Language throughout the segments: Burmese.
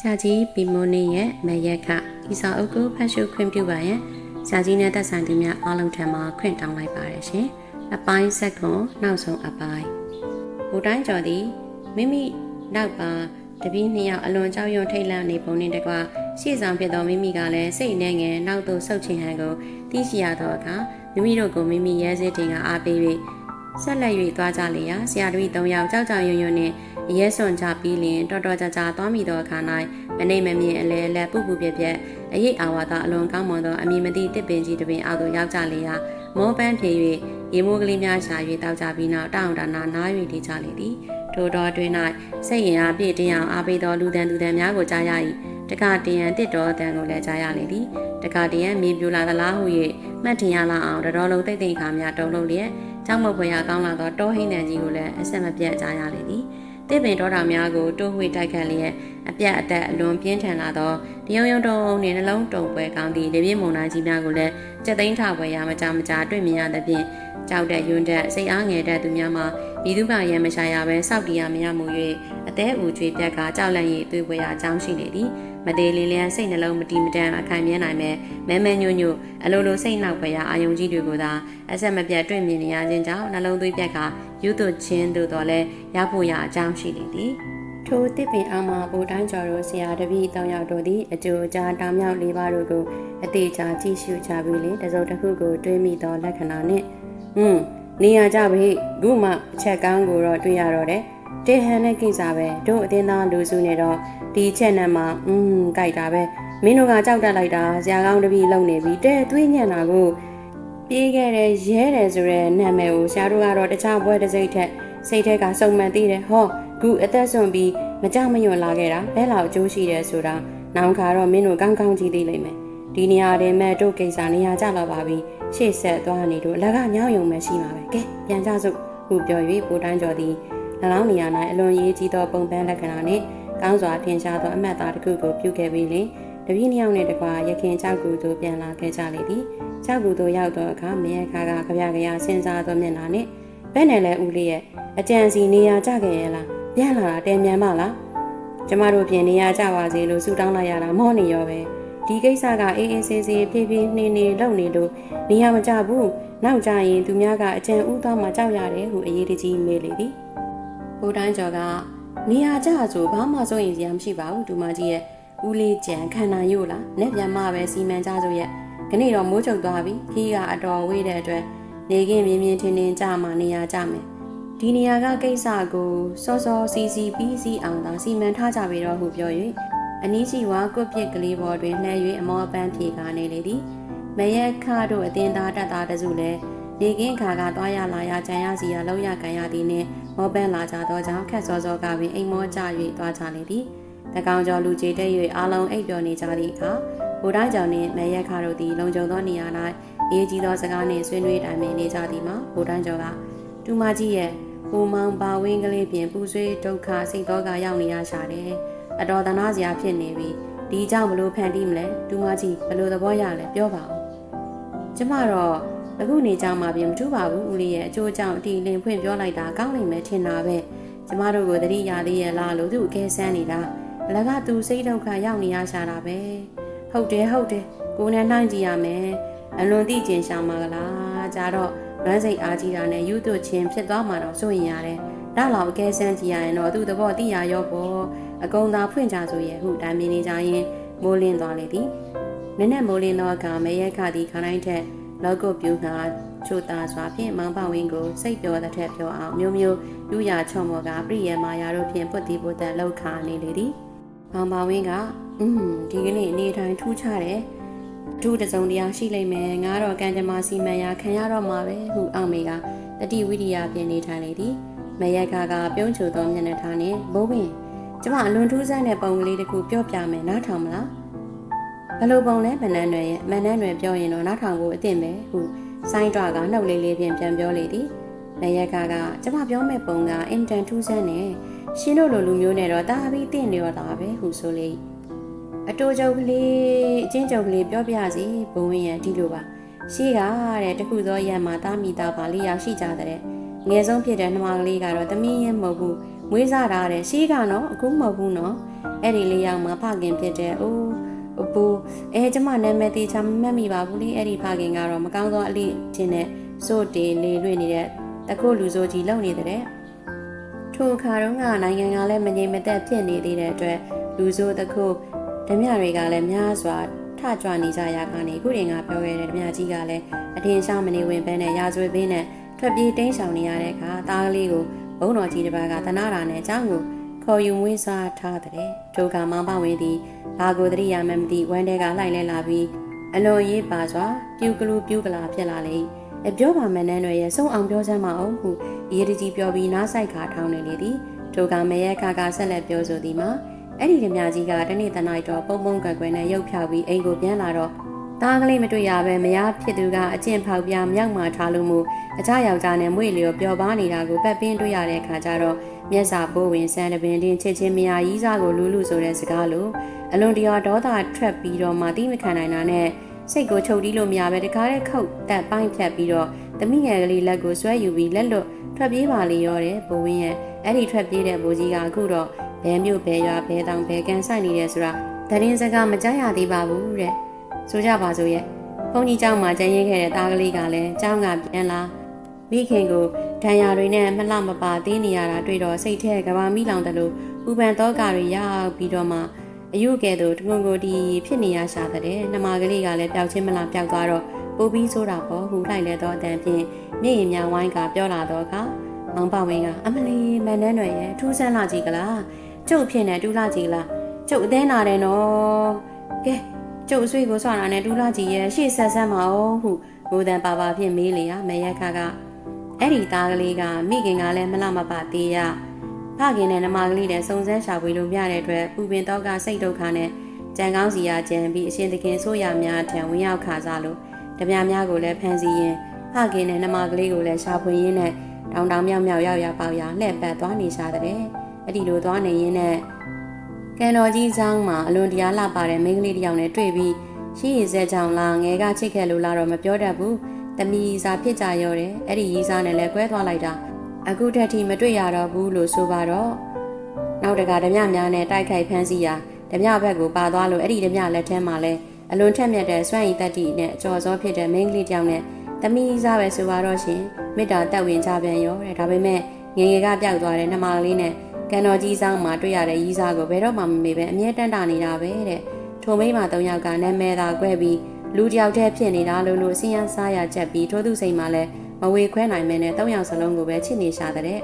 ဆရာကြီးပီမိုနေရဲ့မရက်ခဤစာအုပ်ကိုဖတ်ရှုခွင့်ပြုပါရန်ဆရာကြီးနဲ့သက်ဆိုင်သူများအားလုံးထံမှခွင့်တောင်းလိုက်ပါတယ်ရှင်။အပိုင်းဆက်ကွန်နောက်ဆုံးအပိုင်းဘူတိုင်းကျော်သည်မိမိနောက်ပါတပည့်နှစ်ယောက်အလွန်ကြောက်ရွံ့ထိတ်လန့်နေပုံနှင့်တကွရှေ့ဆောင်ဖြစ်သောမိမိကလည်းစိတ်နဲ့ငယ်နောက်သို့ဆုတ်ချင်ဟန်ကိုသိရှိရသောအခါမိမိတို့ကိုမိမိရဲစစ်တင်ကအားပေး၍ဆက်လက်၍သွားကြလေရာဆရာတပည့်၃ယောက်ကြောက်ကြောက်ရွံ့ရွံ့နှင့် အရဲစွန်ချပြီးလင်တော်တော်ကြာကြာသွားမိသောအခါ၌မနေမမြင်အလဲလဲပူပူပြက်ပြက်အရေးအာဝါဒအလွန်ကောင်းမွန်သောအမည်မသိတစ်ပင်ကြီးတစ်ပင်အောက်သို့ရောက်ကြလေရာမောပန်းဖြေ၍ရေမိုးကလေးများရှာ၍တောက်ကြပြီးနောက်တောင်တနာနား၍ဒီကြလေသည်ထိုတော်တွင်၌စိတ်ရင်အားပြည့်တင်းအောင်အားပေးသောလူတန်သူတန်များကိုကြားရ၏တခါတရံတစ်တော်တန်ကိုလည်းကြားရလေသည်တခါတရံမြေပြူလာသလားဟု၍မှတ်ထင်ရလောက်အောင်တတော်လုံးတိတ်တိတ်ခါများတုံးလုံးလျက်ကြောက်မဖွယ်ရကောင်းလာသောတောဟိန်းတန်ကြီးကိုလည်းအဆက်မပြတ်ကြားရလေသည် တစ်ပင်တော်တာများကိုတိုးဝှေ့တိုက်ခတ်လျက်အပြတ်အသက်အလွန်ပြင်းထန်လာသောတယုံယုံတုံးနှင့်နှလုံးတုံပွဲကောင်းသည့်လေပြင်းမုန်တိုင်းကြီးများကိုလည်းစက်သိန်းထပွဲရမကြမကြာတွေ့မြင်ရသဖြင့်ကြောက်တဲ့ယွန်းတဲ့စိတ်အားငယ်တဲ့သူများမှာဤသူကရံမရှာရဘဲစောက်တီရမရမှု၍အသေးအူချွေပြက်ကကြောက်လန့်၍သွေးပွဲရအကြောင်းရှိနေသည်မသေးလင်းလျံစိတ်နှလုံးမတီမတန်အခိုင်မြဲနိုင်မဲ့မဲမဲညွညွအလိုလိုစိတ်နောက်ပွဲရအာယုံကြီးတွေကိုသာအဆက်မပြတ်တွေ့မြင်နေရခြင်းကြောင့်နှလုံးသွေးပြက်က ယူသွချင်းသို့တော်လဲရဖို့ရအကြောင်းရှိနေသည်ထိုတစ်ပင်အောင်မှာဘူတိုင်းကျော်တို့ဆရာတပည့်တောင်ရောက်တို့သည်အကျိုးအကြားတောင်မြောက်လေးပါးတို့ကိုအသေးချာကြည့်ရှုကြပြီးလေတစုံတစ်ခုကိုတွေးမိသောလက္ခဏာနှင့်ဟွန်းနေရကြပြီခုမှအချက်ကောင်းကိုတော့တွေ့ရတော့တယ်တေဟန်တဲ့ကိစ္စပဲတို့အတင်းသားလူစုနေတော့ဒီချက်နဲ့မှอืมကြိုက်တာပဲမင်းတို့ကကြောက်တက်လိုက်တာဆရာကောင်းတပည့်လုံနေပြီတဲ့တွေးညံ့တာကို ပြေးခဲ့တဲ့ရဲတယ်ဆိုတဲ့နာမည်ကိုဆရာတို့ကတော့တခြားဘွဲတစ်စိတ်ထက်စိတ်ထဲကစုံမှန်သိတယ်ဟောခုအသက်ဆုံးပြီးမကြမညွန်လာခဲ့တာဘဲလောက်အကျိုးရှိတယ်ဆိုတာနောင်ခါတော့မင်းတို့ကောင်းကောင်းကြည့်သိလိမ့်မယ်ဒီနေရာထဲမဲ့တို့ကိစ္စနေရာကြလာပါပြီရှေ့ဆက်သွားနေတို့အလကညောင်းယုံမှရှိမှာပဲကဲပြန်ကြစို့ဟုပြော၍ပိုတန်းကျော်သည်လလောင်းနေရာ၌အလွန်ရေးကြီးသောပုံပန်းလက္ခဏာနှင့်ကောင်းစွာထင်ရှားသောအမတ်သားတစ်ခုကိုပြုခဲ့ပြီးလင် တပည့်နှစ်ယောက်နှင့်တကွာရခင်ကြောက်ကူသို့ပြန်လာခဲ့ကြလေသည်ကြောက်ကူသို့ရောက်သောအခါမင်းအခါကကြပြကြရစဉ်းစားသောမျက်နှာနှင့်ဘဲနဲ့လဲဦးလေးရဲ့အကြံစီနေရာကြခဲ့ရဲ့လားပြန်လာတာတဲမြန်မလားကျမတို့ပြင်နေရာကြပါစေလို့ဆူတောင်းလိုက်ရတာမောနေရောပဲဒီကိစ္စကအေးအေးဆေးဆေးဖြည်းဖြည်းနှင်းနှင်းလုပ်နေလို့နေရာမကြဘူးနောက်ကြရင်သူများကအကြံဥသွားမှကြောက်ရတယ်ဟုအရေးတကြီးမေးလေသည်ဘိုးတိုင်းကျော်ကနေရာကြဆိုဘာမှစိုးရင်စရာမရှိပါဘူးဒူမကြီးရဲ့ ဦးလေးကြံခန္ဓာရို့လားနဲ့ပြန်မှပဲစီမံကြဆိုရဲ့ခဏတော့မိုးချုပ်သွားပြီခီးကအတော်ဝေးတဲ့အတွက်နေကင်းမြင်းမြင်းထင်းထင်းကြမှနေရာကြမယ်ဒီနေရာကကိစ္စကိုစောစောစီစီပြီးစီအောင်သာစီမံထားကြပြီတော့ဟုပြော၍အနီးရှိဝါကွတ်ပြစ်ကလေးပေါ်တွင်လှည့်၍အမောပန်းဖြေကားနေလေသည်မရက်ခါတို့အတင်းသားတက်သားတစုလည်းနေကင်းခါကသွားရလာရကြံရစီရလုံးရကန်ရသည်နှင့်မောပန်းလာကြသောကြောင့်ခက်စောစောကပင်အိမ်မောကြ၍သွားကြလေသည် တကောင်ကျော်လူကြီးတဲ့၍အားလုံးအိပ်ပျော်နေကြသည့်အခါဘိုတိုင်းကျော်နှင့်မရက်ခါတို့သည်လုံခြုံသောနေရာ၌အေးကြီးသောစကားနှင့်ဆွေးနွေးတိုင်ပင်နေကြသည်မှာဘိုတိုင်းကျော်ကတူမကြီးရဲ့ပူမောင်ပါဝင်းကလေးပြင်ပူဆွေးဒုက္ခစိတ်သောကရောက်နေရရှာတယ်အတော်တနာစရာဖြစ်နေပြီဒီကြောင့်ဘလို့ဖန်တီးမလဲတူမကြီးဘလို့သဘောရလဲပြောပါဦးကျမတော့အခုနေကြမှာပြင်မထူးပါဘူးဦးလေးရဲ့အကျိုးကြောင့်အတီလင်ဖွင့်ပြောလိုက်တာကောင်းနိုင်မယ်ထင်တာပဲကျမတို့ကိုတတိယလေးရဲ့လားလို့သူအကဲဆန်းနေတာ အလကသူစိတ်ဒုက္ခရောက်နေရရှာတာပဲဟုတ်တယ်ဟုတ်တယ်ကိုနဲ့နှိုင်းကြည့်ရမယ်အလွန်သိကျင်ရှာမှာကလားကြတော့လွမ်းစိတ်အားကြီးတာနဲ့ယူသွချင်းဖြစ်သွားမှတော့စိုးရင်ရတယ်ဒါလောက်အကဲဆန်းကြည့်ရရင်တော့သူ့သဘောတိရရောပေါ့အကုံသာဖွင့်ကြဆိုရဲ့ဟုတိုင်မြင်နေကြရင်မိုးလင်းသွားလေသည်နက်နက်မိုးလင်းသောအခါမရက်ခသည်ခါတိုင်းထက်လောကုတ်ပြူငါချိုတာစွာဖြင့်မောင်ပဝင်းကိုစိတ်ပျော်တဲ့ထက်ပြောအောင်မျိုးမျိုးယူရချုံမော်ကပြည့်ရမာယာတို့ဖြင့်ပုတ်တီပုတ်တက်လောက်ခါနေလေသည် မောင်ပဝင်းကအင်းဒီကနေ့အနေတိုင်းထူးခြားတယ်ဒုတစုံတရားရှိလိမ့်မယ်ငါတော့ကံကြမ္မာစီမံရာခံရတော့မှာပဲဟုအောင်မေကတတိဝိရိယပြင်နေထိုင်လေသည်မရက်ကကပြုံးချိုသောမျက်နှာထားနှင့်ဘိုးပင်ကျမအလွန်ထူးဆန်းတဲ့ပုံကလေးတစ်ခုပြောပြမယ်နားထောင်မလားဘယ်လိုပုံလဲမနန်းရွယ်ရဲ့မနန်းရွယ်ပြောရင်တော့နားထောင်ဖို့အသင့်ပဲဟုဆိုင်းတွားကနှုတ်လေးလေးဖြင့်ပြန်ပြောလေသည်မရက်ကကကျမပြောမဲ့ပုံကအင်တန်ထူးဆန်းနေ ရှင်းတို့လိုလူမျိုးနဲ့တော့တာပြီးတင့်နေတော့တာပဲဟုဆိုလေအတိုးချုပ်ကလေးအချင်းချုပ်ကလေးပြောပြစီဘုံဝင်ရဒီလိုပါရှိကတဲ့တခုသောရံမှာတာမိသားပါလေးရောက်ရှိကြတဲ့ငယ်ဆုံးဖြစ်တဲ့နှမကလေးကတော့သမီးရင်မဟုတ်ဘူးမွေးစားတာတဲ့ရှိကနော်အခုမဟုတ်ဘူးနော်အဲ့ဒီလေးယောက်မှာဖခင်ဖြစ်တဲ့အိုးအပူအဲကျမနာမည်သေးချာမမှတ်မိပါဘူးလေအဲ့ဒီဖခင်ကတော့မကောင်းသောအလိချင်းနဲ့စိုးတေလေလွင့်နေတဲ့တကုတ်လူစိုးကြီးလုံနေတဲ့ ထိုအခါတုန်းကနိုင်ငံကလည်းမငြိမ်မသက်ဖြစ်နေသေးတဲ့အတွက်လူဆိုးတစ်ခုဓမြတွေကလည်းများစွာထကြွနေကြရကနေခုတင်ကပြောခဲ့တဲ့ဓမြကြီးကလည်းအထင်ရှားမနေဝင်ပဲနဲ့ရာဇဝတ်သေးနဲ့ထွက်ပြေးတိမ်းရှောင်နေရတဲ့အခါသားကလေးကိုဘုံတော်ကြီးတစ်ပါးကတနာတာနဲ့အကြောင်းကိုခေါ်ယူမွေးစားထားတဲ့ထိုကမောင်ပဝင်းသည်ဘာကိုတရိယာမမသိဝမ်းထဲကလှိုင်လဲလာပြီးအလွန်ရေးပါစွာပြူကလူပြူကလာဖြစ်လာလေ၏ အပြောပါမနှန်းတွေရဲ့စုံအောင်ပြောစမ်းမအောင်ဟုရေးတကြီးပြောပြီးနားဆိုင်ခါထောင်းနေလေသည်ထိုကမရဲခါကဆက်လက်ပြောဆိုသည်မှာအဲ့ဒီဓမြကြီးကတနေ့တနိုင်တော့ပုံပုံကွယ်ကွယ်နဲ့ရုပ်ဖြောက်ပြီးအိမ်ကိုပြန်လာတော့သားကလေးမတွေ့ရပဲမရဖြစ်သူကအကျင့်ဖောက်ပြမြောက်မှထားလို့မှုအကြယောက်ျားနဲ့မွေလျော်ပျော်ပါနေတာကိုပတ်ပင်းတွေ့ရတဲ့အခါကျတော့မျက်စာပိုးဝင်ဆန်းတပင်တင်းချစ်ချင်းမယာကြီးစားကိုလူလူဆိုတဲ့စကားလိုအလွန်တရာဒေါသထွက်ပြီးတော့မှတိမခံနိုင်တာနဲ့ စိတ်ကိုချုပ်တီးလို့မရပဲတကားတဲ့ခုတ်တက်ပိုင်းဖြတ်ပြီးတော့သမီးငယ်ကလေးလက်ကိုဆွဲယူပြီးလက်လွတ်ထွက်ပြေးပါလေရောတဲ့ဘိုးဝင်းရဲ့အဲ့ဒီထွက်ပြေးတဲ့ဘိုးကြီးကအခုတော့ဘဲမြို့ဘဲရွာဘဲတောင်ဘဲကန်ဆိုင်နေတယ်ဆိုတာတရင်စကားမကြားရသေးပါဘူးတဲ့ဆိုကြပါစို့ရဲ့ဘုန်းကြီးเจ้าမှာကျန်ရင်ခဲ့တဲ့သားကလေးကလည်းเจ้าကပြန်လာမိခင်ကိုဒဏ်ရာတွေနဲ့မလှမပါသေးနေရတာတွေ့တော့စိတ်ထဲကဘာမိလောင်တယ်လို့ဥပန်တော့ကတွေရောက်ပြီးတော့မှ အယုကဲ့သို့တကွန်ကိုဒီဖြစ်နေရရှာတဲ့နှမကလေးကလည်းပျောက်ချင်းမလားပျောက်သွားတော့ပိုပြီးဆိုတာပေါ့ဟူလိုက်လဲတော့အတန်ဖြင့်မျက်ရည်များဝိုင်းကပြောလာတော့ကမောင်ပဝင်းကအမလီမန်နန်းရွယ်ရဲ့ထူးဆန်းလာကြီးကလားကျုပ်ဖြစ်နေတူလာကြီးကလားကျုပ်အသေးနာတယ်နော်ကဲကျုပ်အဆွေကိုဆွတာနဲ့တူလာကြီးရဲ့ရှေ့ဆက်ဆန်းမအောင်ဟုဘိုးတန်ပါပါဖြင့်မေးလေရမရက်ခါကအဲ့ဒီသားကလေးကမိခင်ကလည်းမလမပသေးရ ဖခင်နဲ့နမကလေးနဲ့စုံစမ်းရှာဖွေလို့ပြတဲ့အတွက်ပူပင်တော့ကစိတ်ဒုက္ခနဲ့ကြံကောင်းစီရကြံပြီးအရှင်သခင်ဆိုးရများထံဝင်ရောက်ခါစားလို့ဓမြများကိုလည်းဖန်စီရင်ဖခင်နဲ့နမကလေးကိုလည်းရှာဖွေရင်းနဲ့တောင်တောင်မြောက်မြောက်ရောက်ရောက်ပေါက်ရလှည့်ပတ်သွားနေရှာတဲ့အဲ့ဒီလိုသွားနေရင်းနဲ့ကန်တော်ကြီးဆောင်မှာအလွန်တရားလှပတဲ့မိန်းကလေးတစ်ယောက်နဲ့တွေ့ပြီးရှိရစဲကြောင်လားငယ်ကချစ်ခဲ့လို့လားတော့မပြောတတ်ဘူးတမီစာဖြစ်ကြရောတယ်အဲ့ဒီရီစားနဲ့လည်းကွဲသွားလိုက်တာ အခုထက်ထိမတွေ့ရတော့ဘူးလို့ဆိုပါတော့နောက်တကဓမြများနဲ့တိုက်ခိုက်ဖမ်းဆီးရာဓမြဘက်ကိုပါသွားလို့အဲ့ဒီဓမြလက်ထဲမှာလဲအလွန်ထက်မြက်တဲ့စွန့်ရည်တက်တီနဲ့အကျော်စောဖြစ်တဲ့မိန်းကလေးတစ်ယောက်နဲ့တမီစားပဲဆိုပါတော့ရှင်မေတ္တာတက်ဝင်ကြပြန်ရောတဲ့ဒါပေမဲ့ငငယ်ကပျောက်သွားတဲ့နှမကလေးနဲ့ကန်တော်ကြီးဆောင်မှာတွေ့ရတဲ့ရီးစားကိုဘယ်တော့မှမမေ့ပဲအမြဲတမ်းတာနေတာပဲတဲ့ထိုမိန်းမ၃ယောက်ကနာမည်သာကွဲပြီးလူတယောက်တည်းဖြစ်နေတာလို့လို့စဉ်းရစားရချက်ပြီးထိုသူစိတ်မှာလည်း မဝေခွဲနိုင်မဲနဲ့၃ယောက်စလုံးကိုပဲချစ်နေရှာတဲ့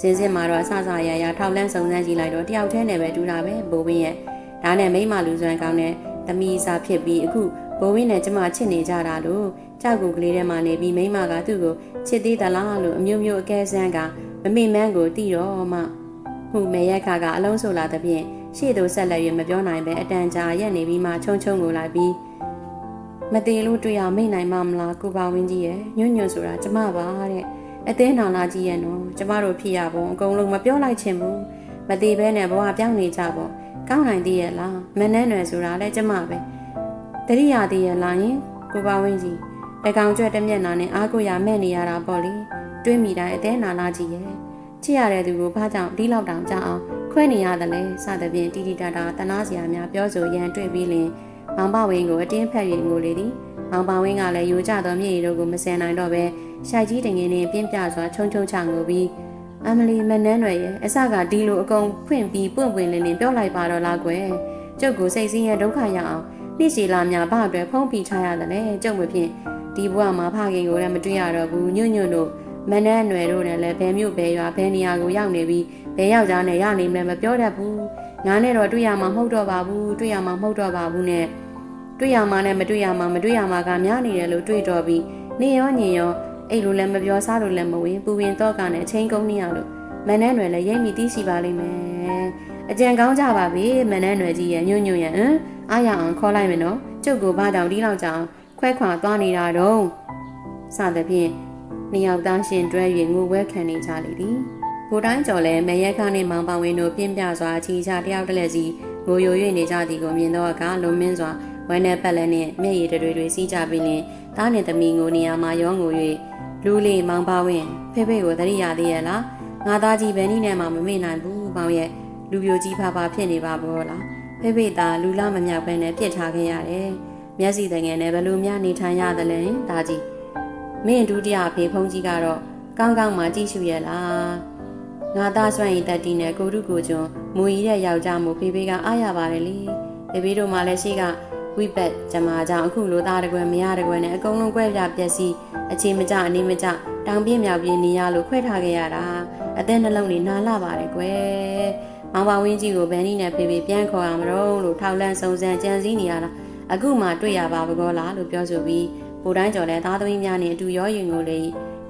စင်းစင်းမှာတော့အဆဆရရထောက်လန်းစုံစမ်းကြည့်လိုက်တော့တယောက်တည်းနဲ့ပဲတူတာပဲဘိုးဝင်းရဲ့ဒါနဲ့မိန်းမလူစွမ်းကောင်းတဲ့သမီးစားဖြစ်ပြီးအခုဘိုးဝင်းနဲ့ကျမချစ်နေကြတာလို့ကြောက်ကူကလေးထဲမှာနေပြီးမိန်းမကသူ့ကိုချစ်သေးသလားလို့အမျိုးမျိုးအကဲဆန်းကမမေ့မန်းကိုတီးတော့မှမှုမေရက်ခါကအလုံးဆိုလာသဖြင့်ရှေ့သို့ဆက်လက်၍မပြောနိုင်ပဲအတန်ကြာရက်နေပြီးမှချုံချုံကိုလိုက်ပြီး မသေးလို့တွေ့ရမိတ်နိုင်မှမလားကိုပါဝင်းကြီးရဲ့ညွန့်ညွန့်ဆိုတာကျမပါတဲ့အသေးနာလာကြီးရဲ့နော်ကျမတို့ဖြစ်ရပုံအကုန်လုံးမပြောလိုက်ချင်ဘူးမသေးဘဲနဲ့ဘဝပြောင်းနေကြပေါ့ကောင်းနိုင်သေးရဲ့လားမနှဲ့နယ်ဆိုတာလည်းကျမပဲတတိယသေးရဲ့လားယင်ကိုပါဝင်းကြီးတကောင်ကျွတ်တမျက်နာနဲ့အားကိုရမဲ့နေရတာပေါ့လေတွေးမိတိုင်းအသေးနာလာကြီးရဲ့ချစ်ရတဲ့သူကိုဘာကြောင့်ဒီလောက်တောင်ကြအောင်ခွဲနေရတယ်လဲစသဖြင့်တီတီတာတာတနာစရာများပြောဆိုရန်တွေ့ပြီးလင် မောင်ပဝင်းကိုအတင်းဖက်ရင်ငိုလေသည်မောင်ပဝင်းကလည်းယူကြသောမြေရီတို့ကိုမစင်နိုင်တော့ပဲရှိုက်ကြီးတငင်းနဲ့ပြင်းပြစွာချုံချုံချငိုပြီးအမလီမနှန်းရွယ်ရဲ့အစကဒီလိုအကုန်ဖွင့်ပြီးပွင့်ပွင့်လင်းလင်းပြောလိုက်ပါတော့လားကွယ်ကျုပ်ကိုစိတ်ဆင်းရဲဒုက္ခရအောင်နှိစီလာများဘာအတွက်ဖုံးပြီးထားရတယ်လဲကျုပ်မဖြစ်ဒီဘဝမှာဖခင်ကိုလည်းမတွေ့ရတော့ဘူးညွန့်ညွန့်တို့မနှန်းရွယ်တို့နဲ့လည်းဘယ်မြို့ဘယ်ရွာဘယ်နေရာကိုရောက်နေပြီးဘယ်ယောက်ျားနဲ့ရနေမလဲမပြောတတ်ဘူးငါနဲ့တော့တွေ့ရမှာမဟုတ်တော့ပါဘူးတွေ့ရမှာမဟုတ်တော့ပါဘူးနဲ့ တွေ့ရမှာနဲ့မတွေ့ရမှာမတွေ့ရမှာကများနေတယ်လို့တွေ့တော့ပြီးနေရောညင်ရောအဲ့လိုလည်းမပြောစားလို့လည်းမဝင်ပူပင်တော့ကနဲ့အချင်းကုန်းနေရလို့မနှန်းရွယ်လည်းရိတ်မိသိရှိပါလိမ့်မယ်အကြံကောင်းကြပါပြီမနှန်းရွယ်ကြီးရဲ့ညွန့်ညွန့်ရဲ့ဟမ်အားရအောင်ခေါ်လိုက်မယ်နော်ကျုပ်ကိုဘာတောင်ဒီလောက်ကြောင်ခွဲခွာသွားနေတာတော့စသဖြင့်နှစ်ယောက်သားရှင်တွဲ၍ငိုဝဲခံနေကြလေသည်ဘိုတိုင်းကျော်လည်းမရက်ခနဲ့မောင်ပဝင်းတို့ပြင်းပြစွာချီချတယောက်တလက်စီငိုယို၍နေကြသည်ကိုမြင်တော့အခါလုံမင်းစွာ ဝမ်းနဲ့ပတ်လက်နဲ့မျက်ရည်တွေတွေစီးကြပြီးလင်တားနေသမီးငိုနေရမှာရောငို၍လူလေးမောင်ပဝင်းဖေဖေကိုတရိယာသေးရဲ့လားငါသားကြီးဘယ်နည်းနဲ့မှမမေ့နိုင်ဘူးမောင်ရဲ့လူပြိုကြီးဖာဖာဖြစ်နေပါဘောလားဖေဖေသားလူလာမမြောက်ပဲနဲ့ပြစ်ထားခဲ့ရတယ်မျက်စိတငယ်နဲ့ဘယ်လိုများနေထိုင်ရသလဲဒါကြီးမင်းဒုတိယဖေဖုံးကြီးကတော့ကောင်းကောင်းမှကြည့်ရှုရဲ့လားငါသားစွန့်ရင်တက်တီနဲ့ကိုရုကိုကျွန်းမူကြီးတဲ့ယောက်ျားမို့ဖေဖေကအားရပါတယ်လေဖေဖေတို့မှလည်းရှိက ဝိပက်ဂျမာကြောင့်အခုလိုသားတကွယ်မရတကွယ်နဲ့အကုန်လုံးကွဲပြားပျက်စီးအခြေမကြအနေမကြတောင်ပြင်းမြောက်ပြင်းနေရလို့ခွဲထားခဲ့ရတာအသက်နှလုံးတွေနာလာပါတယ်ကွယ်မောင်ပါဝင်းကြီးကိုဘန်နီနဲ့ဖေဖေပြန်ခေါ်ရမလို့လို့ထောက်လန့်စုံစမ်းကြံစည်နေရတာအခုမှတွေ့ရပါဘကောလားလို့ပြောဆိုပြီးပိုတိုင်းကျော်လဲသားသမီးများနဲ့အတူရောရင်ကိုလေ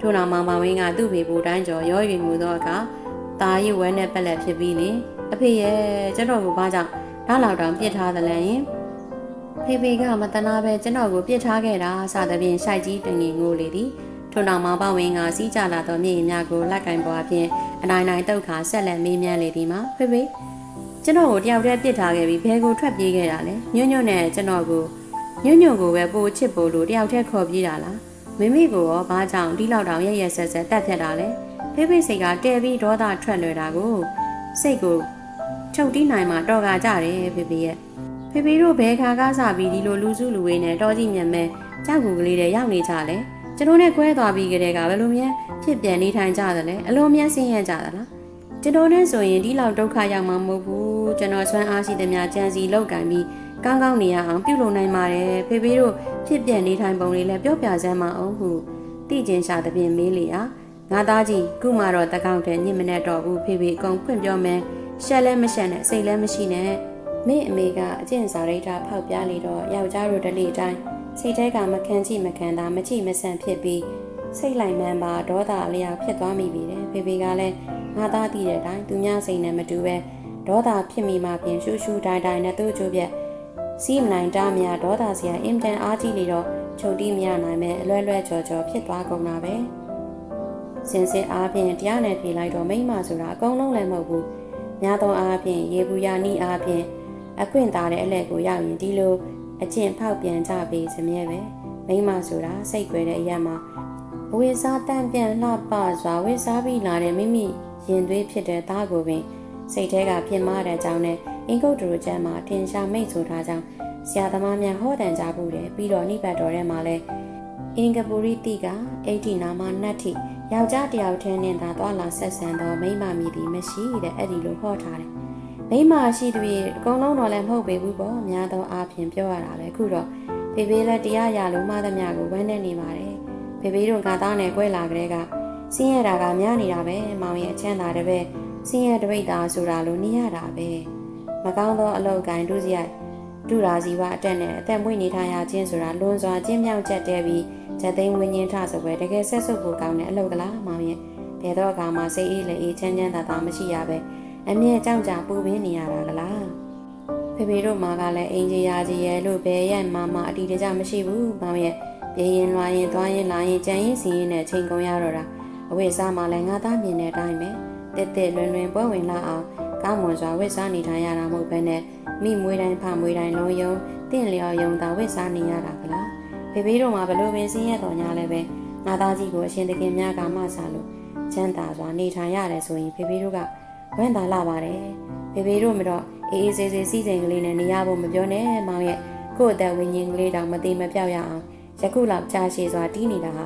ထို့နောက်မောင်ပါဝင်းကသူ့ဖေပိုတိုင်းကျော်ရောရင်ကိုတော့အခါตาရည်ဝဲနဲ့ပက်လက်ဖြစ်ပြီးလေအဖေရဲ့ကျွန်တော်ကိုဘာကြောင့်ဓာတ်လောက်တောင်ပြစ်ထားသလဲယင် ဖေဖေကမတနာပဲကျွန်တော်ကိုပြစ်ထားခဲ့တာစသဖြင့်ရှိုက်ကြီးတင်ငင်ငိုလေသည်ထို့နောက်မောင်ပါဝင်းကစီးကြလာသောမြေရင်များကိုလက်ကင်ပေါ်အပြင်အနိုင်နိုင်တုတ်ခါဆက်လက်မေးမြန်းလေသည်မှာဖေဖေကျွန်တော်ကိုတယောက်တည်းပြစ်ထားခဲ့ပြီးဘဲကိုထွက်ပြေးခဲ့တာလေညွန့်ညွန့်နဲ့ကျွန်တော်ကိုညွန့်ညွန့်ကိုပဲပိုချစ်ဖို့လို့တယောက်တည်းခေါ်ပြေးတာလားမိမိကိုရောဘာကြောင့်ဒီလောက်တောင်ရရဆက်ဆက်တက်ဖြတ်တာလဲဖေဖေစိတ်ကတဲပြီးဒေါသထွက်လွယ်တာကိုစိတ်ကိုချုပ်တီးနိုင်မှတော်ကကြတယ်ဖေဖေရဲ့ ဖေဖေတို့ဘဲခါကားစားပြီးဒီလိုလူစုလူဝေးနဲ့တော်ကြည့်မြတ်မဲကြောက်ကူကလေးတွေရောက်နေကြလဲကျွန်တော်နဲ့ကွဲသွားပြီးကြတဲ့ကဘယ်လိုများဖြစ်ပြန်နေထိုင်ကြသလဲအလိုများဆင်းရဲကြသလားကျွန်တော်နဲ့ဆိုရင်ဒီလောက်ဒုက္ခရောက်မှာမဟုတ်ဘူးကျွန်တော်ဆွမ်းအားရှိသမျှကြံစီလောက်ကင်ပြီးကောင်းကောင်းနေရအောင်ပြုလုပ်နိုင်ပါတယ်ဖေဖေတို့ဖြစ်ပြန်နေထိုင်ပုံလေးလည်းပြောပြစမ်းမအောင်ဟုတိကျင်ရှာသဖြင့်မေးလေရာငါသားကြီးခုမှတော့တကောက်တဲ့ညင်မနဲ့တော့ဘူးဖေဖေအကုန်ဖွင့်ပြောမယ်ရှက်လဲမရှက်နဲ့စိတ်လဲမရှိနဲ့ မင်းအမေကအကျင့်စာရိတ်တာဖောက်ပြလေတော့ယောက်ျားတို့တလေတိုင်းစိတ်ထဲကမခံကြည့်မခံတာမကြည့်မဆန့်ဖြစ်ပြီးစိတ်လိုက်မှန်းပါဒေါသအလျောက်ဖြစ်သွားမိပြီတဲ့ဖေဖေကလည်းငါသားတည်တဲ့အတိုင်းသူများစိတ်နဲ့မတူပဲဒေါသဖြစ်မိမှပြင်ရှူးရှူးတိုင်းတိုင်းနဲ့သူ့ကြိုးပြက်စီးမနိုင်တာများဒေါသစရာအင်တန်အားကြီးလေတော့ချုပ်တီးမရနိုင်မဲ့အလွဲလွဲကြော်ကြော်ဖြစ်သွားကုန်တာပဲစင်စစ်အားဖြင့်တရားနဲ့ပြေလိုက်တော့မိမဆိုတာအကုန်လုံးလည်းမဟုတ်ဘူးများသောအားဖြင့်ရေဘူးယာနီအားဖြင့် အခွင့်သားတဲ့အလဲကိုရောက်ရင်ဒီလိုအကျင့်ဖောက်ပြန်ကြပေစမြဲပဲမိမဆိုတာစိတ်ွယ်တဲ့အရာမှာဝေစားတန့်ပြန်လှပစွာဝေစားပြီးလာတဲ့မိမိရင်သွေးဖြစ်တဲ့သားကိုပင်စိတ်ထဲကပြင်မာတဲ့အကြောင်းနဲ့အင်္ဂုတ္တရကျမ်းမှာထင်ရှားမိတ်ဆိုထားကြောင်းဆရာသမားများဟောတန်ကြဘူးတယ်ပြီးတော့နိဗ္ဗာန်တော်ထဲမှာလဲအင်္ဂပုရိတိကအိဋ္ဌိနာမနတ္ထိယောက်ျားတယောက်တည်းနဲ့သာသွာလာဆက်ဆံသောမိမမည်သည်မရှိတဲ့အဲ့ဒီလိုဟောထားတယ် မိမရှိသူရဲ့အကုန်လုံးတော့လည်းမဟုတ်ပေဘူးပေါ့များသောအားဖြင့်ပြောရတာပဲခုတော့ဖေဖေလည်းတရားရလို့မှသမျှကိုဝမ်းနဲ့နေပါတယ်ဖေဖေတို့ကသားနဲ့ကွဲလာကြတဲ့ကစင်းရတာကများနေတာပဲမောင်ရဲ့အချမ်းသာတဲ့ပဲစင်းရတပိတ်သားဆိုတာလို့နေရတာပဲမကောင်းသောအလောက်ကန်ဒုစရိုက်ဒုရာဇီဝအတက်နဲ့အသက်မွေးနေထိုင်ရခြင်းဆိုတာလွန်စွာကျင်းမြောက်ချက်တဲပြီးချက်သိမ်းဝင်းချင်းထဆိုပဲတကယ်ဆက်စုပ်ဖို့ကောင်းတဲ့အလုပ်ကလားမောင်ရဲ့ဘယ်တော့အခါမှစိတ်အေးလက်အေးချမ်းချမ်းသာသာမရှိရပဲ အမြဲကြောက်ကြပူပင်းနေရတာကလားဖေဖေတို့မှာကလည်းအင်ဂျီယာကြီးရဲ့လို့ဘယ်ရဲ့မှမအတီတကြမရှိဘူးမောင်ရဲ့ပြေးရင်လွှာရင်သွားရင်လာရင်ကြံရင်စီရင်နဲ့ချိန်ကုန်ရတော့တာအဝိစားမှလည်းငါသားမြင်တဲ့အတိုင်းပဲတက်တက်လွင်လွင်ပွဲဝင်လာအောင်ကောင်းမွန်စွာဝိစားနေထိုင်ရတာမဟုတ်ဘဲနဲ့မိမွေးတိုင်းဖမွေးတိုင်းလုံးယုံတင့်လျော်ယုံသာဝိစားနေရတာကလားဖေဖေတို့မှာဘလို့ပင်စင်းရတော်ညာလည်းပဲငါသားကြီးကိုအရှင်သခင်များကမှဆာလို့ချမ်းသာစွာနေထိုင်ရတယ်ဆိုရင်ဖေဖေတို့က ဝမ်းသာလာပါတယ်ဖေဖေတို့မတော့အေးအေးဆေးဆေးစီးစိမ်ကလေးနဲ့နေရဖို့မပြောနဲ့မောင်ရဲ့ကို့အသက်ဝิญဉ်ကလေးတောင်မတိမပြောက်ရအောင်ယခုလောက်ကြာရှည်စွာတီးနေတာဟာ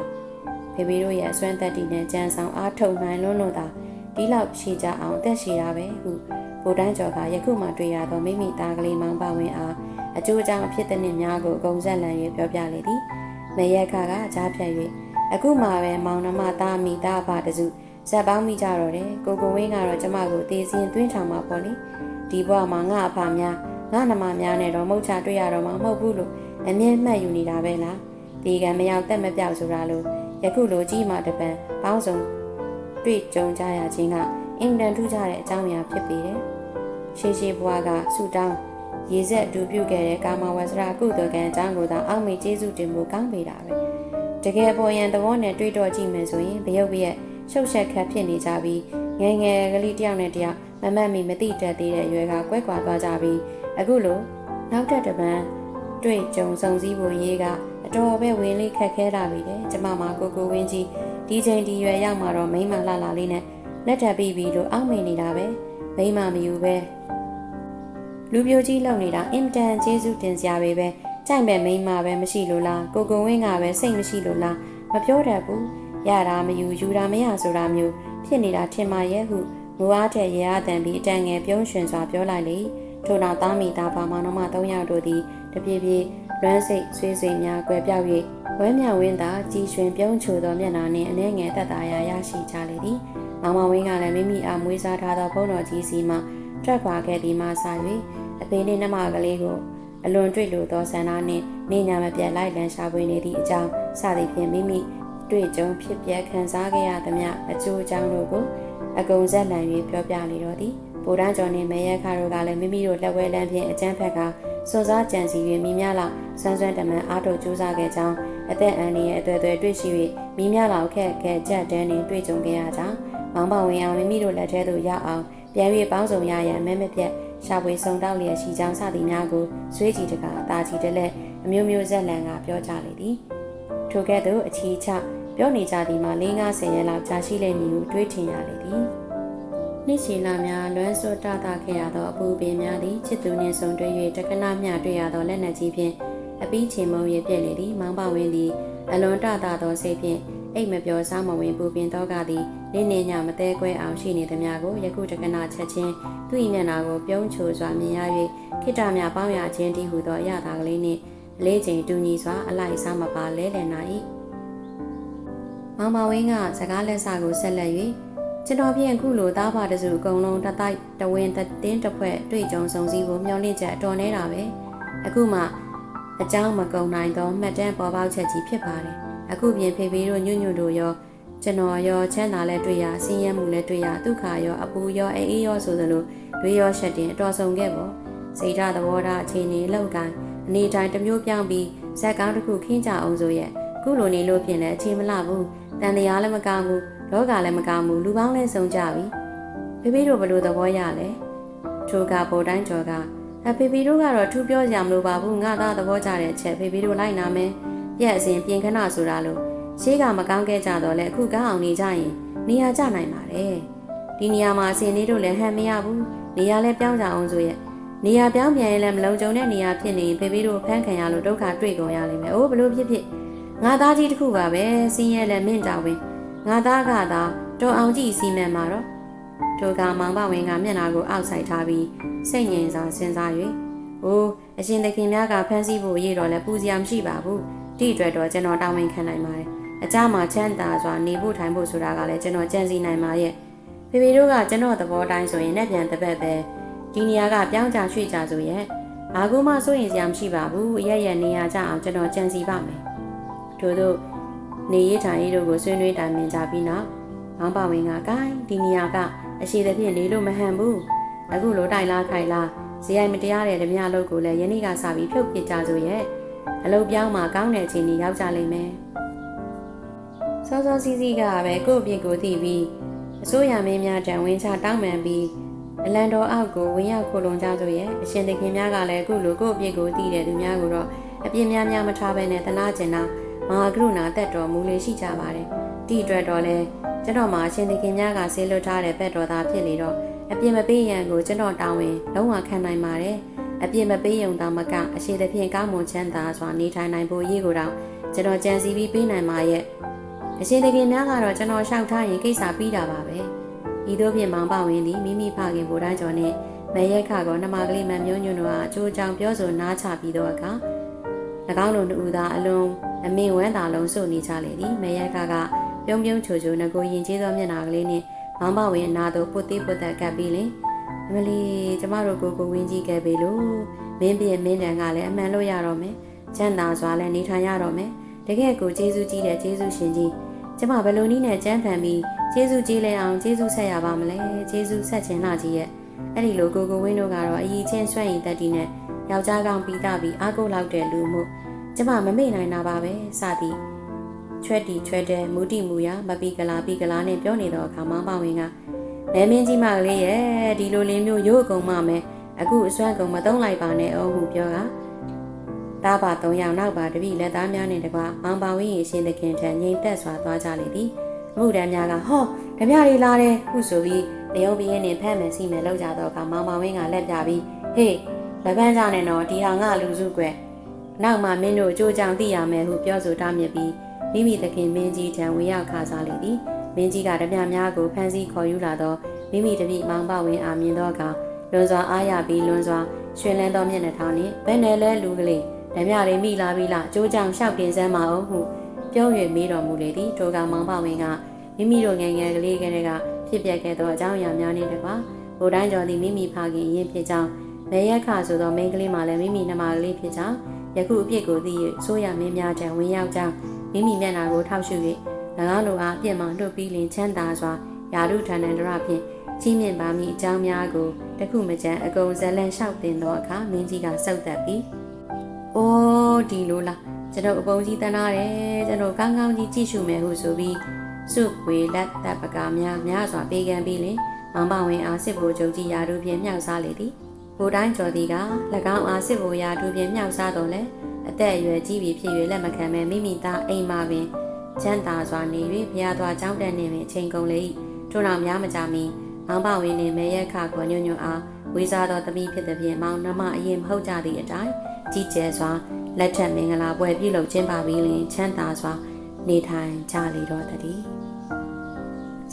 ဖေဖေတို့ရဲ့အစွမ်းသက်တည်နဲ့ကြံဆောင်အားထုတ်နိုင်လွန်းလို့သာဒီလောက်ရှည်ကြအောင်အသက်ရှည်တာပဲဟုဗိုလ်တန်းကျော်ကယခုမှတွေ့ရသောမိမိသားကလေးမောင်ပါဝင်အားအကျိုးအကြောင်းအဖြစ်တဲ့နှစ်များကိုအကုန်ဆက်လန်၍ပြောပြလေသည်မေရက်ခါကကြားဖြတ်၍အခုမှပဲမောင်နှမသားမိသားဖတစု ဇက်ပေါင်းမိကြတော့တယ်ကိုကိုဝင်းကတော့ကျမကိုတေးစင်သွင်းထောင်မှာပေါ့လေဒီဘဝမှာငါအဖများငါနှမများနဲ့တော့မုတ်ချတွေ့ရတော့မှမဟုတ်ဘူးလို့အမြဲမှတ်ယူနေတာပဲလားဒီကံမရောက်တက်မပြောက်ဆိုတာလို့ယခုလိုကြီးမှတပံပေါင်းစုံတွေ့ကြုံကြရခြင်းကအင်တန်ထူးခြားတဲ့အကြောင်းအရာဖြစ်ပေတယ်ရှေးရှေးဘဝကဆူတောင်းရေဆက်အတူပြုခဲ့တဲ့ကာမဝဆရာကုသိုလ်ကံအကြောင်းကိုသာအောက်မေ့ကျေးဇူးတင်ဖို့ကောင်းပေတာပဲတကယ်ပေါ်ရန်သဘောနဲ့တွေးတော့ကြည့်မယ်ဆိုရင်ဘရုပ်ပြည့် ရှုပ်ရှက်ခတ်ဖြစ်နေကြပြီးငယ်ငယ်ကလေးတယောက်နဲ့တယောက်မမတ်မီမတိတက်သေးတဲ့အရွယ်ကကွဲကွာသွားကြပြီးအခုလိုနောက်ထပ်တစ်ပန်းတွေ့ကြုံစုံစည်းဖို့ရေးကအတော်ပဲဝင်လေးခက်ခဲလာပြီတဲ့ကျမမကိုကိုဝင်းကြီးဒီချိန်ဒီရွယ်ရောက်မှတော့မိမလှလာလေးနဲ့လလက်ထပ်ပြီးပြီလို့အောက်မေ့နေတာပဲမိမမယူပဲလူပြိုကြီးလုံနေတာအင်တန်ကျေးဇူးတင်စရာပဲပဲကြိုက်မဲ့မိမပဲမရှိလို့လားကိုကုံဝင်းကပဲစိတ်မရှိလို့လားမပြောတတ်ဘူး ရတာမယူယူတာမရဆိုတာမျိုးဖြစ်နေတာထင်မှရဲ့ဟုငိုအားတဲ့ရဲအားတန်ပြီးအတန်ငယ်ပြုံးရွှင်စွာပြောလိုက်လေထို့နောက်သားမိသားပါမောင်နှမ၃ယောက်တို့သည်တပြေးပြေးလွမ်းစိတ်ဆွေးဆွေးများကွယ်ပြောက်၍ဝဲမြောင်ဝင်းသာကြည်ရွှင်ပြုံးချိုသောမျက်နှာနှင့်အနှဲငယ်သက်သာရာရရှိကြလေသည်မောင်မောင်ဝင်းကလည်းမိမိအားမွေးစားထားသောဘုန်းတော်ကြီးစီမှထွက်ခွာခဲ့သည်မှစ၍အပင်နှင့်နှမကလေးကိုအလွန်တွေ့လိုသောဆန္ဒနှင့်နေညာမပြတ်လိုက်လံရှာဖွေနေသည့်အကြောင်းစသည်ဖြင့်မိမိ တွေ့ကြုံဖြစ်ပျက်ခံစားခဲ့ရသမျှအကျိုးအကြောင်းတို့ကိုအကုန်ဆက်လံ၍ပြောပြလေတော့သည်ဗိုလ်တန်းကျော်နှင့်မရဲခါတို့ကလည်းမိမိတို့လက်ဝဲလမ်းဖြင့်အကျန်းဖက်ကစွန်စားကြံစီ၍မိများလောက်ဆွမ်းဆွမ်းတမန်အားထုတ်ကြိုးစားခဲ့ကြောင်းအသက်အန္တရာယ်အသွယ်သွယ်တွေ့ရှိ၍မိများလောက်ခက်ခဲကြက်တန်းနှင့်တွေ့ကြုံခဲ့ရကြောင်းမောင်ပဝင်အောင်မိမိတို့လက်ထဲသို့ရောက်အောင်ပြန်၍ပေါင်းစုံရရန်မဲမပြတ်ရှာဖွေစုံတောက်လျက်ရှိကြောင်းစသည်များကိုဆွေးကြည့်တကအသာကြီးတလက်အမျိုးမျိုးဇက်လန်ကပြောကြလေသည်ထိုကဲ့သို့အချီချ ပြောနေကြသည်မှာ၄50ရက်လောက်ကြာရှိလိမ့်မည်ဟုတွေးထင်ရလေသည်နှစ်ရှည်လာများလွမ်းစွတ်တတာခဲ့ရသောအပူပင်များသည်ချစ်သူနှင့်ဆုံတွေ့၍တက္ကနာမျှတွေ့ရသောလက်နက်ကြီးဖြင့်အပီးချေမုံရပြည့်လေသည်မောင်ပဝင်းသည်အလွန်တတာသောစိတ်ဖြင့်အိတ်မပြောစားမဝင်ပူပင်တော့ကသည်နေ့နေ့ညမတဲကွဲအောင်ရှိနေသည်များကိုယခုတက္ကနာချက်ချင်းသူ့၏မျက်နှာကိုပြုံးချိုစွာမြင်ရ၍ခိတ္တမြပေါင်းရခြင်းတည်းဟုသောအရသာကလေးနှင့်အလေးချိန်တူညီစွာအလိုက်စားမပါလဲလည်နာ၏ မောင်မဝင်းကစကားလက်စာကိုဆက်လက်၍ကျွန်တော်ပြန်ခုလိုသားပါတစုအကုန်လုံးတတိုက်တဝင်းတင်းတစ်ဖွဲ့တွေ့ကြုံစုံစည်းဖို့မျှော်လင့်ချက်အတော်နေတာပဲအခုမှအကြောင်းမကုံနိုင်သောမှတ်တမ်းပေါ်ပေါက်ချက်ကြီးဖြစ်ပါတယ်အခုပြင်ဖေဖေတို့ညွညွတို့ရောကျွန်တော်ရောချမ်းသာလည်းတွေ့ရဆင်းရဲမှုလည်းတွေ့ရဒုက္ခရောအပူရောအေးရောဆိုသလိုတွေးရောရှက်တင်အတော်ဆုံးခဲ့ပေါ့စိတ်ဓာတ်သဘောထားအခြေအနေလောက်တိုင်းအနေတိုင်းတစ်မျိုးပြောင်းပြီးဇက်ကောင်းတစ်ခုခင်းကြအောင်ဆိုရဲ့ ခုလိုနေလို့ပြင်လဲအချိန်မလှဘူးတန်တရားလည်းမကောင်းဘူးလောကလည်းမကောင်းဘူးလူပေါင်းလည်းစုံကြပြီဖေဖေတို့ဘလို့သဘောရလဲထိုကပေါ်တိုင်းကျော်ကအဖေဖေတို့ကတော့ထူးပြောကြမလို့ပါဘူးငါသားသဘောကျတဲ့အချက်ဖေဖေတို့လိုက်နာမယ်ပြက်အစဉ်ပြင်ခဏဆိုတာလို့ရှေးကမကောင်းခဲ့ကြတော့လဲအခုကောင်းအောင်နေကြရင်နေရာကျနိုင်ပါတယ်ဒီနေရာမှာအစဉ်လေးတို့လည်းဟန်မရဘူးနေရာလည်းပြောင်းကြအောင်ဆိုရဲ့နေရာပြောင်းပြန်ရင်လည်းမလုံခြုံတဲ့နေရာဖြစ်နေရင်ဖေဖေတို့ဖမ်းခံရလို့ဒုက္ခတွေ့ကုန်ရလိမ့်မယ်။အိုးဘလို့ဖြစ်ဖြစ် ငါသားကြီးတစ်ခုပါပဲစင်းရဲလည်းမင့်တောင်ပင်ငါသားကသာတော်အောင်ကြည့်စီမံမှာတော့ထိုကမောင်ပဝင်းကမျက်နှာကိုအောက်ဆိုင်ထားပြီးစိတ်ငြိမ်စွာစဉ်းစား၍အိုးအရှင်သခင်များကဖမ်းဆီးဖို့ရည်တော်လည်းပူစရာမရှိပါဘူးတိအတွက်တော့ကျွန်တော်တောင်းဝင်ခံနိုင်ပါတယ်အကြမှာချမ်းသာစွာနေဖို့ထိုင်ဖို့ဆိုတာကလည်းကျွန်တော်ကြံစည်နိုင်ပါရဲ့ဖေဖေတို့ကကျွန်တော်သဘောတိုင်းဆိုရင်နဲ့ပြန်တစ်ပတ်ပဲဒီနေရာကပြောင်းကြရွှေ့ကြဆိုရဲ့ဘာကူမှစိုးရင်စရာမရှိပါဘူးအရရက်နေရာကြအောင်ကျွန်တော်ကြံစီပါမယ် ထို့သောနေရထိုင်ရေးတို့ကိုဆွေးနွေးတိုင်ပင်ကြပြီးနောက်မောင်ပဝင်းကကိုင်းဒီနေရာကအရှိသဖြင့်နေလို့မဟန်ဘူးအခုလိုတိုင်လားခိုင်လားဇေယိုင်မတရားတဲ့ဓမြအလုပ်ကိုလည်းယနေ့ကစပြီးဖြုတ်ပစ်ကြဆိုရဲ့အလုပ်ပြောင်းမှာကောင်းတဲ့အချိန်ကြီးရောက်ကြလိမ့်မယ်စောစောစီးစီးကပဲကို့အပြစ်ကိုသိပြီးအစိုးရမင်းများတံဝင်ချတောင်းပန်ပြီးအလန်တော်အောက်ကိုဝင်ရောက်ခိုလုံကြဆိုရဲ့အရှင်သခင်များကလည်းအခုလိုကို့အပြစ်ကိုသိတဲ့သူများကိုတော့အပြစ်များများမထားဘဲနဲ့တနာကျင်တာ မဟာကရုဏာတက်တော်မူလေရှိကြပါတယ်တိအတွက်တော့လဲကျွန်တော်မှာအရှင်သခင်များကဆေးလွတ်ထားတဲ့ဘက်တော်သားဖြစ်လေတော့အပြစ်မပေးရန်ကိုကျွန်တော်တောင်းဝင်လုံးဝခံနိုင်ပါတယ်အပြစ်မပေးရုံတောင်မကအရှိသဖြင့်ကောင်းမွန်ချမ်းသာစွာနေထိုင်နိုင်ဖို့ရည်ကိုတော့ကျွန်တော်ကြံစီပြီးပေးနိုင်ပါရဲ့အရှင်သခင်များကတော့ကျွန်တော်ရှောက်ထားရင်ကိစ္စပြီးတာပါပဲဤသို့ဖြင့်မောင်ပဝင်းသည်မိမိဖခင်ဗိုလ်တိုင်းကျော်နှင့်မရက်ခကောနှမကလေးမမျိုးညွန့်တို့အားအကျိုးကြောင့်ပြောဆိုနားချပြီးတော့အခါ၎ င်းတို့နှစ်ဦးသာအလုံးအမင်းဝမ်းသာလုံးစုနေကြလေသည်မရက်ခကပြုံးပြုံးချိုချိုငကိုရင်ကျေးသောမျက်နှာကလေးနှင့်မောင်ပဝင်းအနာသို့ပုတ်သေးပုတ်သက်ကပ်ပြီးလင်အမလီကျမတို့ကိုကိုဝင်းကြီးခဲ့ပြီလို့မင်းပြင်းမင်းတန်ကလည်းအမှန်လို့ရတော့မယ်ချမ်းသာစွာလည်းနေထိုင်ရတော့မယ်တကယ်ကိုကျေးဇူးကြီးတဲ့ကျေးဇူးရှင်ကြီးကျမဘယ်လိုနည်းနဲ့ကြမ်းဖန်ပြီးကျေးဇူးကြီးလဲအောင်ကျေးဇူးဆက်ရပါမလဲကျေးဇူးဆက်ခြင်းလာကြီးရဲ့ အဲ့ဒီလိုကိုကိုဝင်းတို့ကတော့အည်ချင်းဆွဲရင်တက်တီနဲ့ယောက်ျားကောင်ပြီးသားပြီးအားကိုးလောက်တဲ့လူမှုကျမမမေ့နိုင်တာပါပဲစသည်ချွဲ့တီချွဲ့တဲ့မူတီမူရမပီကလာပီကလာနဲ့ပြောနေတော့အခါမောင်းပဝင်ကမဲမင်းကြီးမကလေးရဲ့ဒီလိုလေးမျိုးရို့အကုန်မှမယ်အခုအစွမ်းကုန်မသုံးလိုက်ပါနဲ့အောင်ဟုပြောကတားပါ၃ယောက်နောက်ပါတပိလက်သားများနဲ့တကွမောင်ပါဝင်းရင်ရှင်သခင်ထံငိမ်သက်စွာသွားကြလေသည်အမှုတန်းများကဟောဓမြတွေလာတယ်ဟုဆိုပြီး တရုတ်ပြင်းနေဖက်မယ်စီမယ်လောက်ကြတော့ကမောင်မောင်ဝင်းကလက်ပြပြီးဟေးလက်ပန်းကြနဲ့တော့ဒီဟာငါလူစုကွယ်နောက်မှမင်းတို့ကြိုးကြောင်သိရမယ်ဟုပြောဆိုတာမြစ်ပြီးမိမိသခင်မင်းကြီးထံဝင်ရောက်ခါစားလေသည်မင်းကြီးကဓမြများကိုဖမ်းဆီးခေါ်ယူလာတော့မိမိတပည့်မောင်ပဝင်းအာမြင်တော့ကလွန်စွာအားရပြီးလွန်စွာရွှင်လန်းသောမျက်နှာထောင်နှင့်ဘယ်နယ်လဲလူကလေးဓမြတွေမိလာပြီးလားကြိုးကြောင်လျှောက်တင်စမ်းမအောင်ဟုပြော၍မေးတော်မူလေသည်ထိုကမောင်ပဝင်းကမိမိတို့ငယ်ငယ်ကလေးကလေးက ဖြစ်ပျက်ခဲ့သောအကြောင်းအရာများနှင့်တကွာဗိုလ်တိုင်းကျော်သည်မိမိဖခင်အရင်ဖြစ်ကြောင်းမဲရက်ခဆိုသောမိန်းကလေးမှလည်းမိမိနှမကလေးဖြစ်ကြောင်းယခုအပြစ်ကိုသိ၍ဆိုးရမင်းများထံဝင်ရောက်ကြောင်းမိမိမျက်နှာကိုထောက်ရှု၍၎င်းတို့အားအပြစ်မှလွတ်ပြီးလင်ချမ်းသာစွာယာရုဌာနန္တရဖြင့်ကြီးမြင့်ပါမည်အကြောင်းများကိုတခုမကြမ်းအကုန်ဇလန်လျှောက်တင်သောအခါမင်းကြီးကစောက်သက်ပြီး။အိုးဒီလိုလားကျွန်တော်အပုံကြီးတန်းထားတယ်ကျွန်တော်ကောင်းကောင်းကြီးကြည့်ရှုမယ် ဟုဆိုပြီး စုခွေလက်တပ်ပကာများများစွာပေးကမ်းပြီးလင်မောင်ပဝင်အားစစ်ဘိုလ်ချုပ်ကြီးယာတို့ဖြင့်မြောက်စားလေသည်ဘိုလ်တိုင်းကျော်သည်က၎င်းအားစစ်ဘိုလ်ယာတို့ဖြင့်မြောက်စားတော်လဲအသက်အရွယ်ကြီးပြီဖြစ်၍လက်မခံမဲမိမိသားအိမ်မှာပင်ချမ်းသာစွာနေ၍ဘုရားသွားကြောင်းတက်နေပင်အချိန်ကုန်လေ၏ထို့နောက်များမကြာမီမောင်ပဝင်နှင့်မဲရက်ခကိုညွညွအားဝေစားသောသမီးဖြစ်သည်ဖြင့်မောင်နှမအရင်မဟုတ်ကြသည့်အတိုင်းကြီးကျယ်စွာလက်ထက်မင်္ဂလာပွဲပြုလုပ်ခြင်းပါပြီးလင်ချမ်းသာစွာနေထိုင်ကြလေတော့တည်း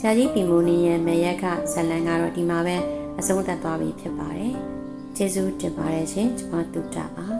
ဆရာကြီးပီမိုနီရဲ့မေရက်ခဇလန်ကတော့ဒီမှာပဲအဆုံးသတ်သွားပြီဖြစ်ပါတယ်။ကျေးဇူးတင်ပါတယ်ရှင်ကျွန်မတူတာပါ။